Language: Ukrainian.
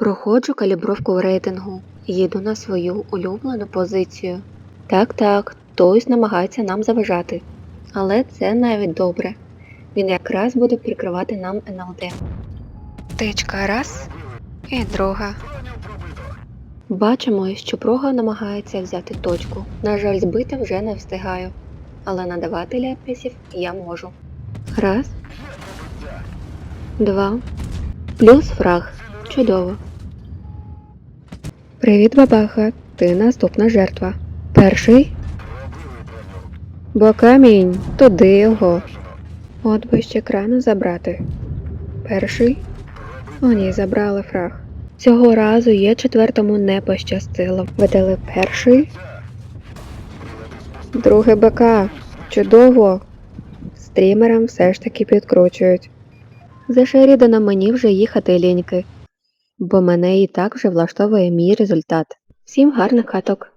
Проходжу калібровку в рейтингу. Їду на свою улюблену позицію. Так, так, хтось намагається нам заважати. Але це навіть добре. Він якраз буде прикривати нам НЛД. Тичка раз і друга. Бачимо, що прога намагається взяти точку. На жаль, збити вже не встигаю. Але надавати ляписів я можу. Раз. Два. Плюс фраг. Чудово. Привіт, бабаха. Ти наступна жертва. Перший. Бо камінь, туди його. От би ще крану забрати. Перший. О, ні, забрали фраг. Цього разу є четвертому не пощастило. Видали перший. Другий БК. Чудово. Стрімерам все ж таки підкручують. За Шеріданом мені вже їхати ліньки, бо мене і так вже влаштовує мій результат. Всім гарних каток!